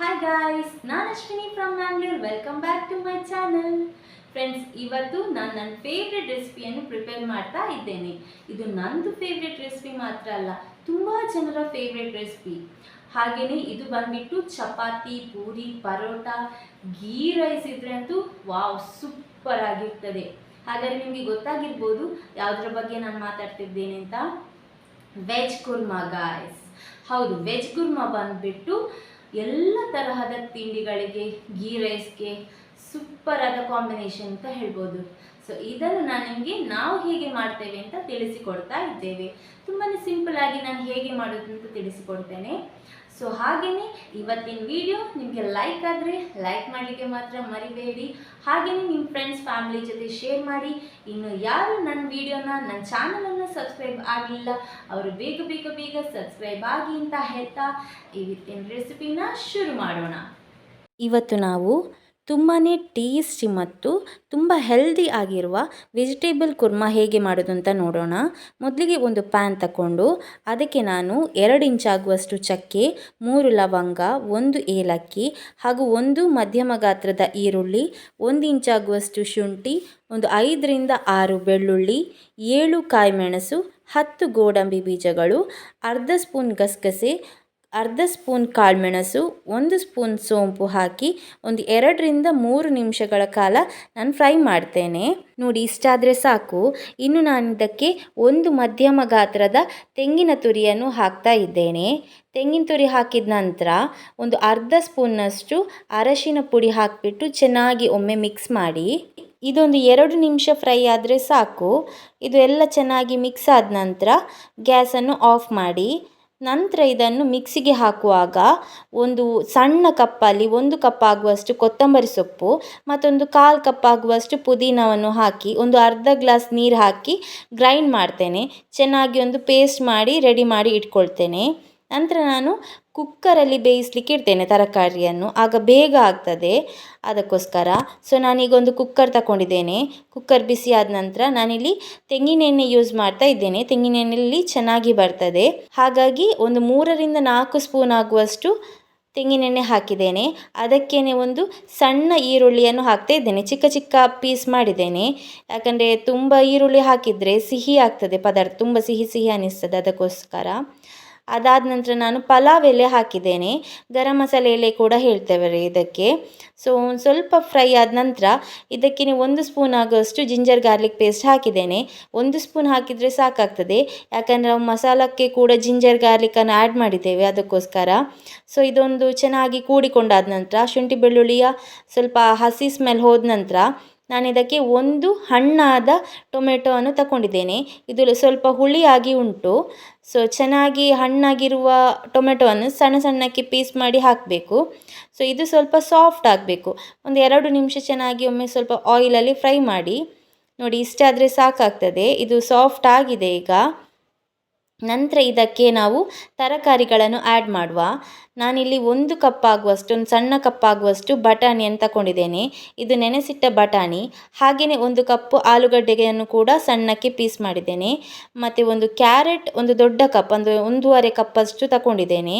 Hi guys ನಾನು Ashwini from Mangalore welcome back to my channel friends ಇವತ್ತು ನಾನು ನನ್ನ ಫೇವ್ರೆಟ್ ರೆಸಿಪಿಯನ್ನು ಪ್ರಿಪೇರ್ ಮಾಡ್ತಾ ಇದ್ದೇನೆ. ಇದು ನಂದು ಫೇವ್ರೆಟ್ ರೆಸಿಪಿ ಮಾತ್ರ ಅಲ್ಲ, ತುಂಬ ಜನರ ಫೇವ್ರೆಟ್ ರೆಸಿಪಿ ಹಾಗೆಯೇ ಇದು ಬಂದ್ಬಿಟ್ಟು ಚಪಾತಿ, ಪೂರಿ, ಪರೋಟ ಗೀ ರೈಸ್ ಇದ್ರೆ ಅಂತೂ ವಾವ್ ಸೂಪರ್ ಆಗಿರ್ತದೆ. ಹಾಗಾದ್ರೆ ನಿಮಗೆ ಗೊತ್ತಾಗಿರ್ಬೋದು ಯಾವುದ್ರ ಬಗ್ಗೆ ನಾನು ಮಾತಾಡ್ತಿದ್ದೇನೆ ಅಂತ. ವೆಜ್ ಕುರ್ಮಾ ಗಾಯ್ಸ್ ಹೌದು ವೆಜ್ ಕುರ್ಮಾ ಬಂದ್ಬಿಟ್ಟು ಎಲ್ಲ ತರಹದ ತಿಂಡಿಗಳಿಗೆ ಗೀ ರೈಸ್ಗೆ ಸೂಪರ್ ಆದ ಕಾಂಬಿನೇಷನ್ ಅಂತ ಹೇಳ್ಬೋದು. ಸೊ ಇದನ್ನು ನಾನು ನಿಮಗೆ ನಾವು ಹೇಗೆ ಮಾಡ್ತೇವೆ ಅಂತ ತಿಳಿಸಿಕೊಡ್ತಾ ಇದ್ದೇವೆ. ತುಂಬಾ ಸಿಂಪಲ್ ಆಗಿ ನಾನು ಹೇಗೆ ಮಾಡೋದು ಅಂತ ತಿಳಿಸಿಕೊಡ್ತೇನೆ. ಸೊ ಹಾಗೆಯೇ ಇವತ್ತಿನ ವಿಡಿಯೋ ನಿಮಗೆ ಲೈಕ್ ಆದರೆ ಲೈಕ್ ಮಾಡಲಿಕ್ಕೆ ಮಾತ್ರ ಮರಿಬೇಡಿ. ಹಾಗೆಯೇ ನಿಮ್ಮ ಫ್ರೆಂಡ್ಸ್ ಫ್ಯಾಮಿಲಿ ಜೊತೆ ಶೇರ್ ಮಾಡಿ. ಇನ್ನು ಯಾರು ನನ್ನ ವಿಡಿಯೋನ ನನ್ನ ಚಾನಲನ್ನು ಸಬ್ಸ್ಕ್ರೈಬ್ ಆಗಲಿಲ್ಲ, ಅವರು ಬೇಗ ಬೇಗ ಬೇಗ ಸಬ್ಸ್ಕ್ರೈಬ್ ಆಗಿ ಅಂತ ಹೇಳ್ತಾ ಇವತ್ತಿನ ರೆಸಿಪಿನ ಶುರು ಮಾಡೋಣ. ಇವತ್ತು ನಾವು ತುಂಬಾ ಟೇಸ್ಟಿ ಮತ್ತು ತುಂಬ ಹೆಲ್ದಿ ಆಗಿರುವ ವೆಜಿಟೇಬಲ್ ಕುರ್ಮಾ ಹೇಗೆ ಮಾಡೋದು ಅಂತ ನೋಡೋಣ. ಮೊದಲಿಗೆ ಒಂದು ಪ್ಯಾನ್ ತಗೊಂಡು ಅದಕ್ಕೆ ನಾನು ಎರಡು ಇಂಚಾಗುವಷ್ಟು ಚಕ್ಕೆ, ಮೂರು ಲವಂಗ, ಒಂದು ಏಲಕ್ಕಿ ಹಾಗೂ ಒಂದು ಮಧ್ಯಮ ಗಾತ್ರದ ಈರುಳ್ಳಿ, ಒಂದು ಇಂಚಾಗುವಷ್ಟು ಶುಂಠಿ, ಒಂದು ಐದರಿಂದ ಆರು ಬೆಳ್ಳುಳ್ಳಿ, ಏಳು ಕಾಯಿಮೆಣಸು ಹತ್ತು ಗೋಡಂಬಿ ಬೀಜಗಳು, ಅರ್ಧ ಸ್ಪೂನ್ ಗಸಗಸೆ ಅರ್ಧ ಸ್ಪೂನ್ ಕಾಳುಮೆಣಸು, ಒಂದು ಸ್ಪೂನ್ ಸೋಂಪು ಹಾಕಿ ಒಂದು ಎರಡರಿಂದ ಮೂರು ನಿಮಿಷಗಳ ಕಾಲ ನಾನು ಫ್ರೈ ಮಾಡ್ತೇನೆ. ನೋಡಿ ಇಷ್ಟಾದರೆ ಸಾಕು. ಇನ್ನು ನಾನು ಇದಕ್ಕೆ ಒಂದು ಮಧ್ಯಮ ಗಾತ್ರದ ತೆಂಗಿನ ತುರಿಯನ್ನು ಹಾಕ್ತಾ ಇದ್ದೇನೆ. ತೆಂಗಿನ ತುರಿ ಹಾಕಿದ ನಂತರ ಒಂದು ಅರ್ಧ ಸ್ಪೂನ್ನಷ್ಟು ಅರಶಿನ ಪುಡಿ ಹಾಕಿಬಿಟ್ಟು ಚೆನ್ನಾಗಿ ಒಮ್ಮೆ ಮಿಕ್ಸ್ ಮಾಡಿ. ಇದೊಂದು ಎರಡು ನಿಮಿಷ ಫ್ರೈ ಆದರೆ ಸಾಕು. ಇದು ಎಲ್ಲ ಚೆನ್ನಾಗಿ ಮಿಕ್ಸ್ ಆದ ನಂತರ ಗ್ಯಾಸನ್ನು ಆಫ್ ಮಾಡಿ. ನಂತರ ಇದನ್ನು ಮಿಕ್ಸಿಗೆ ಹಾಕುವಾಗ ಒಂದು ಸಣ್ಣ ಕಪ್ಪಲ್ಲಿ ಒಂದು ಕಪ್ ಆಗುವಷ್ಟು ಕೊತ್ತಂಬರಿ ಸೊಪ್ಪು ಮತ್ತೊಂದು ಕಾಲು ಕಪ್ ಆಗುವಷ್ಟು ಪುದೀನವನ್ನು ಹಾಕಿ ಒಂದು ಅರ್ಧ ಗ್ಲಾಸ್ ನೀರು ಹಾಕಿ ಗ್ರೈಂಡ್ ಮಾಡ್ತೇನೆ. ಚೆನ್ನಾಗಿ ಒಂದು ಪೇಸ್ಟ್ ಮಾಡಿ, ರೆಡಿ ಮಾಡಿ ಇಟ್ಕೊಳ್ತೇನೆ. ನಂತರ ನಾನು ಕುಕ್ಕರಲ್ಲಿ ಬೇಯಿಸ್ಲಿಕ್ಕೆ ಇಡ್ತೇನೆ ತರಕಾರಿಯನ್ನು. ಆಗ ಬೇಗ ಆಗ್ತದೆ. ಅದಕ್ಕೋಸ್ಕರ. ಸೊ ನಾನೀಗ ಒಂದು ಕುಕ್ಕರ್ ತಗೊಂಡಿದ್ದೇನೆ ಕುಕ್ಕರ್ ಬಿಸಿ ಆದ ನಂತರ ನಾನಿಲ್ಲಿ ತೆಂಗಿನೆಣ್ಣೆ ಯೂಸ್ ಮಾಡ್ತಾ ಇದ್ದೇನೆ. ತೆಂಗಿನೆಣ್ಣೆಯಲ್ಲಿ ಚೆನ್ನಾಗಿ ಬರ್ತದೆ. ಹಾಗಾಗಿ ಒಂದು ಮೂರರಿಂದ ನಾಲ್ಕು ಸ್ಪೂನ್ ಆಗುವಷ್ಟು ತೆಂಗಿನೆಣ್ಣೆ ಹಾಕಿದ್ದೇನೆ. ಅದಕ್ಕೇ ಒಂದು ಸಣ್ಣ ಈರುಳ್ಳಿಯನ್ನು ಹಾಕ್ತಾ ಇದ್ದೇನೆ. ಚಿಕ್ಕ ಚಿಕ್ಕ ಪೀಸ್ ಮಾಡಿದ್ದೇನೆ. ಯಾಕಂದರೆ ತುಂಬ ಈರುಳ್ಳಿ ಹಾಕಿದರೆ ಸಿಹಿ ಆಗ್ತದೆ ಪದಾರ್ಥ. ತುಂಬ ಸಿಹಿ ಸಿಹಿ ಅನ್ನಿಸ್ತದೆ ಅದಕ್ಕೋಸ್ಕರ. ಅದಾದ ನಂತರ ನಾನು ಪಲಾವ್ ಎಲೆ ಹಾಕಿದ್ದೇನೆ. ಗರಂ ಮಸಾಲೆ ಎಲೆ ಕೂಡ ಹೇಳ್ತೇವೆ ಇದಕ್ಕೆ. ಸೊ ಒಂದು ಸ್ವಲ್ಪ ಫ್ರೈ ಆದ ನಂತರ ಇದಕ್ಕೆ ನೀವು ಒಂದು ಸ್ಪೂನ್ ಆಗೋಷ್ಟು ಜಿಂಜರ್ ಗಾರ್ಲಿಕ್ ಪೇಸ್ಟ್ ಹಾಕಿದ್ದೇನೆ. ಒಂದು ಸ್ಪೂನ್ ಹಾಕಿದರೆ ಸಾಕಾಗ್ತದೆ. ಯಾಕಂದರೆ ನಾವು ಮಸಾಲಕ್ಕೆ ಕೂಡ ಜಿಂಜರ್ ಗಾರ್ಲಿಕ್ಕನ್ನು ಆ್ಯಡ್ ಮಾಡಿದ್ದೇವೆ ಅದಕ್ಕೋಸ್ಕರ. ಸೊ ಇದೊಂದು ಚೆನ್ನಾಗಿ ಕೂಡಿಕೊಂಡಾದ ನಂತರ ಶುಂಠಿ ಬೆಳ್ಳುಳ್ಳಿಯ ಸ್ವಲ್ಪ ಹಸಿ ಸ್ಮೆಲ್ ಹೋದ ನಂತರ ನಾನು ಇದಕ್ಕೆ ಒಂದು ಹಣ್ಣಾದ ಟೊಮೆಟೊವನ್ನು ತಗೊಂಡಿದ್ದೇನೆ ಇದು ಸ್ವಲ್ಪ ಹುಳಿಯಾಗಿ ಉಂಟು. ಸೊ ಚೆನ್ನಾಗಿ ಹಣ್ಣಾಗಿರುವ ಟೊಮೆಟೊವನ್ನು ಸಣ್ಣ ಸಣ್ಣಕ್ಕೆ ಪೀಸ್ ಮಾಡಿ ಹಾಕಬೇಕು. ಸೊ ಇದು ಸ್ವಲ್ಪ ಸಾಫ್ಟ್ ಆಗಬೇಕು. ಒಂದು ಎರಡು ನಿಮಿಷ ಚೆನ್ನಾಗಿ ಒಮ್ಮೆ ಸ್ವಲ್ಪ ಆಯಿಲಲ್ಲಿ ಫ್ರೈ ಮಾಡಿ. ನೋಡಿ ಇಷ್ಟಾದರೆ ಸಾಕಾಗ್ತದೆ. ಇದು ಸಾಫ್ಟ್ ಆಗಿದೆ ಈಗ. ನಂತರ ಇದಕ್ಕೆ ನಾವು ತರಕಾರಿಗಳನ್ನು ಆ್ಯಡ್ ಮಾಡುವ. ನಾನಿಲ್ಲಿ ಒಂದು ಕಪ್ ಆಗುವಷ್ಟು ಒಂದು ಸಣ್ಣ ಕಪ್ ಆಗುವಷ್ಟು ಬಟಾಣಿಯನ್ನು ತಗೊಂಡಿದ್ದೇನೆ ಇದು ನೆನೆಸಿಟ್ಟ ಬಟಾಣಿ. ಹಾಗೆಯೇ ಒಂದು ಕಪ್ಪು ಆಲೂಗಡ್ಡೆಯನ್ನು ಕೂಡ ಸಣ್ಣಕ್ಕೆ ಪೀಸ್ ಮಾಡಿದ್ದೇನೆ. ಮತ್ತು ಒಂದು ಕ್ಯಾರೆಟ್, ಒಂದು ದೊಡ್ಡ ಕಪ್ ಅಂದರೆ ಒಂದೂವರೆ ಕಪ್ಪಷ್ಟು ತಗೊಂಡಿದ್ದೇನೆ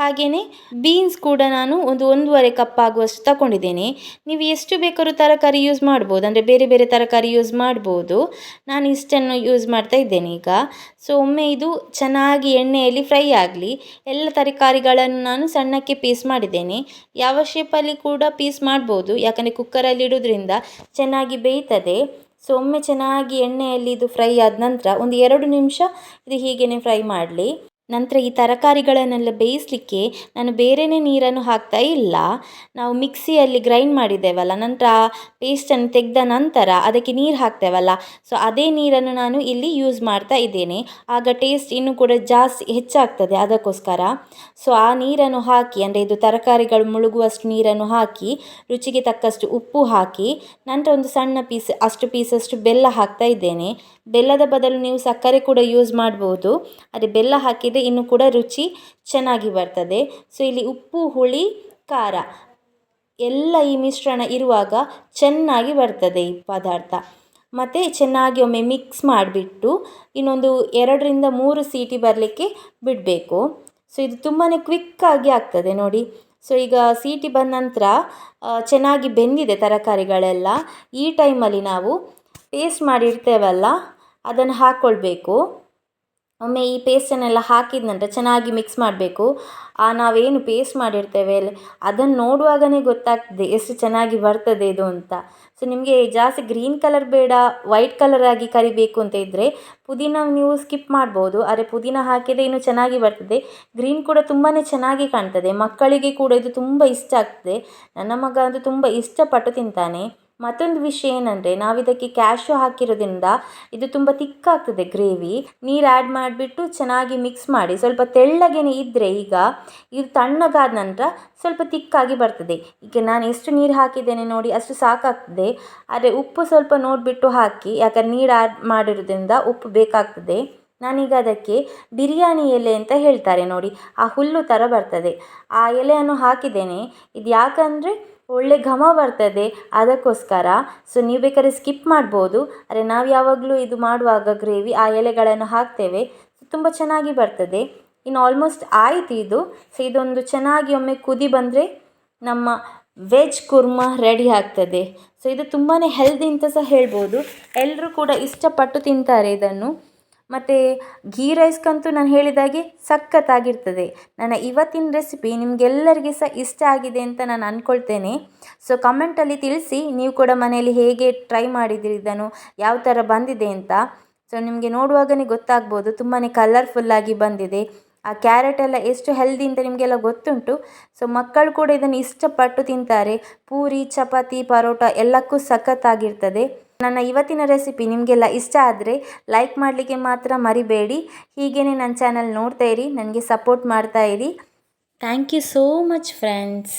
ಹಾಗೆಯೇ ಬೀನ್ಸ್ ಕೂಡ ನಾನು ಒಂದು ಒಂದೂವರೆ ಕಪ್ ಆಗುವಷ್ಟು ತಗೊಂಡಿದ್ದೇನೆ ನೀವು ಎಷ್ಟು ಬೇಕಾದ್ರೂ ತರಕಾರಿ ಯೂಸ್ ಮಾಡ್ಬೋದು, ಅಂದರೆ ಬೇರೆ ಬೇರೆ ತರಕಾರಿ ಯೂಸ್ ಮಾಡ್ಬೋದು. ನಾನು ಇಷ್ಟನ್ನು ಯೂಸ್ ಮಾಡ್ತಾ ಇದ್ದೇನೆ ಈಗ. ಸೊ ಒಮ್ಮೆ ಇದು ಚೆನ್ನಾಗಿ ಎಣ್ಣೆಯಲ್ಲಿ ಫ್ರೈ ಆಗಲಿ, ಎಲ್ಲ ತರಕಾರಿಗಳನ್ನು ನಾನು ಸಣ್ಣಕ್ಕೆ ಪೀಸ್ ಮಾಡಿದ್ದೇನೆ. ಯಾವ ಶೇಪಲ್ಲಿ ಕೂಡ ಪೀಸ್ ಮಾಡ್ಬೋದು. ಯಾಕಂದರೆ ಕುಕ್ಕರಲ್ಲಿ ಇಡೋದ್ರಿಂದ ಚೆನ್ನಾಗಿ ಬೇಯ್ತದೆ. ಸೊ ಒಮ್ಮೆ ಚೆನ್ನಾಗಿ ಎಣ್ಣೆಯಲ್ಲಿ ಇದು ಫ್ರೈ ಆದ ನಂತರ ಒಂದು ಎರಡು ನಿಮಿಷ ಇದು ಹೀಗೆಯೇ ಫ್ರೈ ಮಾಡಲಿ. ನಂತರ ಈ ತರಕಾರಿಗಳನ್ನೆಲ್ಲ ಬೇಯಿಸಲಿಕ್ಕೆ ನಾನು ಬೇರೆಯೇ ನೀರನ್ನು ಹಾಕ್ತಾ ಇಲ್ಲ. ನಾವು ಮಿಕ್ಸಿಯಲ್ಲಿ ಗ್ರೈಂಡ್ ಮಾಡಿದ್ದೇವಲ್ಲ, ನಂತರ ಪೇಸ್ಟನ್ನು ತೆಗೆದ ನಂತರ ಅದಕ್ಕೆ ನೀರು ಹಾಕ್ತೇವಲ್ಲ. ಸೊ ಅದೇ ನೀರನ್ನು ನಾನು ಇಲ್ಲಿ ಯೂಸ್ ಮಾಡ್ತಾ ಇದ್ದೇನೆ. ಆಗ ಟೇಸ್ಟ್ ಇನ್ನೂ ಕೂಡ ಜಾಸ್ತಿ ಹೆಚ್ಚಾಗ್ತದೆ ಅದಕ್ಕೋಸ್ಕರ. ಸೊ ಆ ನೀರನ್ನು ಹಾಕಿ, ಅಂದರೆ ಇದು ತರಕಾರಿಗಳು ಮುಳುಗುವಷ್ಟು ನೀರನ್ನು ಹಾಕಿ, ರುಚಿಗೆ ತಕ್ಕಷ್ಟು ಉಪ್ಪು ಹಾಕಿ, ನಂತರ ಒಂದು ಸಣ್ಣ ಪೀಸ್ ಅಷ್ಟು ಪೀಸಷ್ಟು ಬೆಲ್ಲ ಹಾಕ್ತಾ ಇದ್ದೇನೆ. ಬೆಲ್ಲದ ಬದಲು ನೀವು ಸಕ್ಕರೆ ಕೂಡ ಯೂಸ್ ಮಾಡ್ಬೋದು. ಅದೇ ಬೆಲ್ಲ ಹಾಕಿದರೆ ಇನ್ನೂ ಕೂಡ ರುಚಿ ಚೆನ್ನಾಗಿ ಬರ್ತದೆ. ಸೊ ಇಲ್ಲಿ ಉಪ್ಪು, ಹುಳಿ, ಖಾರ ಎಲ್ಲ ಈ ಮಿಶ್ರಣ ಇರುವಾಗ ಚೆನ್ನಾಗಿ ಬರ್ತದೆ ಈ ಪದಾರ್ಥ. ಮತ್ತು ಚೆನ್ನಾಗಿ ಒಮ್ಮೆ ಮಿಕ್ಸ್ ಮಾಡಿಬಿಟ್ಟು ಇನ್ನೊಂದು ಎರಡರಿಂದ ಮೂರು ಸೀಟಿ ಬರಲಿಕ್ಕೆ ಬಿಡಬೇಕು. ಸೊ ಇದು ತುಂಬಾ ಕ್ವಿಕ್ಕಾಗಿ ಆಗ್ತದೆ ನೋಡಿ. ಸೊ ಈಗ ಸೀಟಿ ಬಂದ ನಂತರ ಚೆನ್ನಾಗಿ ಬೆಂದಿದೆ ತರಕಾರಿಗಳೆಲ್ಲ. ಈ ಟೈಮಲ್ಲಿ ನಾವು ಪೇಸ್ಟ್ ಮಾಡಿರ್ತೇವಲ್ಲ, ಅದನ್ನು ಹಾಕ್ಕೊಳ್ಬೇಕು ಒಮ್ಮೆ ಈ ಪೇಸ್ಟನ್ನೆಲ್ಲ ಹಾಕಿದ ನಂತರ ಚೆನ್ನಾಗಿ ಮಿಕ್ಸ್ ಮಾಡಬೇಕು. ಆ, ನಾವೇನು ಪೇಸ್ಟ್ ಮಾಡಿರ್ತೇವೆ ಅಲ್ಲಿ ಅದನ್ನು ನೋಡುವಾಗಲೇ ಗೊತ್ತಾಗ್ತದೆ ಎಷ್ಟು ಚೆನ್ನಾಗಿ ಬರ್ತದೆ ಇದು ಅಂತ. ಸೊ ನಿಮಗೆ ಜಾಸ್ತಿ ಗ್ರೀನ್ ಕಲರ್ ಬೇಡ ವೈಟ್ ಕಲರ್ ಆಗಿ ಕರಿಬೇಕು ಅಂತ ಇದ್ದರೆ ಪುದೀನ ನೀವು ಸ್ಕಿಪ್ ಮಾಡ್ಬೋದು. ಆದರೆ ಪುದೀನ ಹಾಕಿದರೆ ಇನ್ನೂ ಚೆನ್ನಾಗಿ ಬರ್ತದೆ. ಗ್ರೀನ್ ಕೂಡ ತುಂಬಾ ಚೆನ್ನಾಗಿ ಕಾಣ್ತದೆ. ಮಕ್ಕಳಿಗೆ ಕೂಡ ಇದು ತುಂಬ ಇಷ್ಟ ಆಗ್ತದೆ. ನನ್ನ ಮಗ ಅಂತೂ ತುಂಬ ಇಷ್ಟಪಟ್ಟು ತಿಂತಾನೆ. ಮತ್ತೊಂದು ವಿಷಯ ಏನಂದರೆ, ನಾವಿದಕ್ಕೆ ಕ್ಯಾಶು ಹಾಕಿರೋದ್ರಿಂದ ಇದು ತುಂಬ ತಿಕ್ಕಾಗ್ತದೆ ಗ್ರೇವಿ ನೀರು ಆ್ಯಡ್ ಮಾಡಿಬಿಟ್ಟು ಚೆನ್ನಾಗಿ ಮಿಕ್ಸ್ ಮಾಡಿ, ಸ್ವಲ್ಪ ತೆಳ್ಳಗೇನೆ ಇದ್ದರೆ ಈಗ ಇದು ತಣ್ಣಗಾದ ನಂತರ ಸ್ವಲ್ಪ ತಿಕ್ಕಾಗಿ ಬರ್ತದೆ. ಈಗ ನಾನು ಎಷ್ಟು ನೀರು ಹಾಕಿದ್ದೇನೆ ನೋಡಿ, ಅಷ್ಟು ಸಾಕಾಗ್ತದೆ. ಆದರೆ ಉಪ್ಪು ಸ್ವಲ್ಪ ನೋಡಿಬಿಟ್ಟು ಹಾಕಿ, ಯಾಕಂದ್ರೆ ನೀರು ಆ್ಯಡ್ ಮಾಡಿರೋದ್ರಿಂದ ಉಪ್ಪು ಬೇಕಾಗ್ತದೆ. ನಾನೀಗ ಅದಕ್ಕೆ ಬಿರಿಯಾನಿ ಎಲೆ ಅಂತ ಹೇಳ್ತಾರೆ ನೋಡಿ, ಆ ಹುಲ್ಲು ಥರ ಬರ್ತದೆ. ಆ ಎಲೆಯನ್ನು ಹಾಕಿದ್ದೇನೆ. ಇದು ಯಾಕಂದರೆ ಒಳ್ಳೆ ಘಮ ಬರ್ತದೆ ಅದಕ್ಕೋಸ್ಕರ. ಸೊ ನೀವು ಬೇಕಾದ್ರೆ ಸ್ಕಿಪ್ ಮಾಡ್ಬೋದು. ಆದರೆ ನಾವು ಯಾವಾಗಲೂ ಇದು ಮಾಡುವಾಗ ಗ್ರೇವಿ ಆ ಎಲೆಗಳನ್ನು ಹಾಕ್ತೇವೆ. ತುಂಬ ಚೆನ್ನಾಗಿ ಬರ್ತದೆ. ಇನ್ನು ಆಲ್ಮೋಸ್ಟ್ ಆಯಿತು ಇದು. ಸೊ ಇದೊಂದು ಚೆನ್ನಾಗಿ ಒಮ್ಮೆ ಕುದಿ ಬಂದರೆ ನಮ್ಮ ವೆಜ್ ಕುರ್ಮ ರೆಡಿ ಆಗ್ತದೆ. ಸೊ ಇದು ತುಂಬಾ ಹೆಲ್ದಿ ಅಂತ ಸಹ ಹೇಳ್ಬೋದು. ಎಲ್ಲರೂ ಕೂಡ ಇಷ್ಟಪಟ್ಟು ತಿಂತಾರೆ ಇದನ್ನು. ಮತ್ತು ಘೀ ರೈಸ್ಗಂತೂ ನಾನು ಹೇಳಿದಾಗೆ ಸಖತ್ತಾಗಿರ್ತದೆ. ನನ್ನ ಇವತ್ತಿನ ರೆಸಿಪಿ ನಿಮಗೆಲ್ಲರಿಗೆ ಸಹ ಇಷ್ಟ ಆಗಿದೆ ಅಂತ ನಾನು ಅಂದ್ಕೊಳ್ತೇನೆ ಸೊ ಕಮೆಂಟಲ್ಲಿ ತಿಳಿಸಿ ನೀವು ಕೂಡ ಮನೆಯಲ್ಲಿ ಹೇಗೆ ಟ್ರೈ ಮಾಡಿದಿರಿ ಇದನ್ನು, ಯಾವ ಥರ ಬಂದಿದೆ ಅಂತ. ಸೊ ನಿಮಗೆ ನೋಡುವಾಗಲೇ ಗೊತ್ತಾಗ್ಬೋದು ತುಂಬಾ ಕಲರ್ಫುಲ್ಲಾಗಿ ಬಂದಿದೆ. ಆ ಕ್ಯಾರೆಟ್ ಎಲ್ಲ ಎಷ್ಟು ಹೆಲ್ದಿ ಅಂತ ನಿಮಗೆಲ್ಲ ಗೊತ್ತುಂಟು. ಸೊ ಮಕ್ಕಳು ಕೂಡ ಇದನ್ನು ಇಷ್ಟಪಟ್ಟು ತಿಂತಾರೆ. ಪೂರಿ, ಚಪಾತಿ, ಪರೋಟ ಎಲ್ಲಕ್ಕೂ ಸಖತ್ತಾಗಿರ್ತದೆ. ನನ್ನ ಇವತ್ತಿನ ರೆಸಿಪಿ ನಿಮಗೆಲ್ಲ ಇಷ್ಟ ಆದರೆ ಲೈಕ್ ಮಾಡಲಿಕ್ಕೆ ಮಾತ್ರ ಮರಿಬೇಡಿ. ಹೀಗೇ ನನ್ನ ಚಾನಲ್ ನೋಡ್ತಾ ಇರಿ, ನನಗೆ ಸಪೋರ್ಟ್ ಮಾಡ್ತಾ ಇರಿ. Thank you so much friends.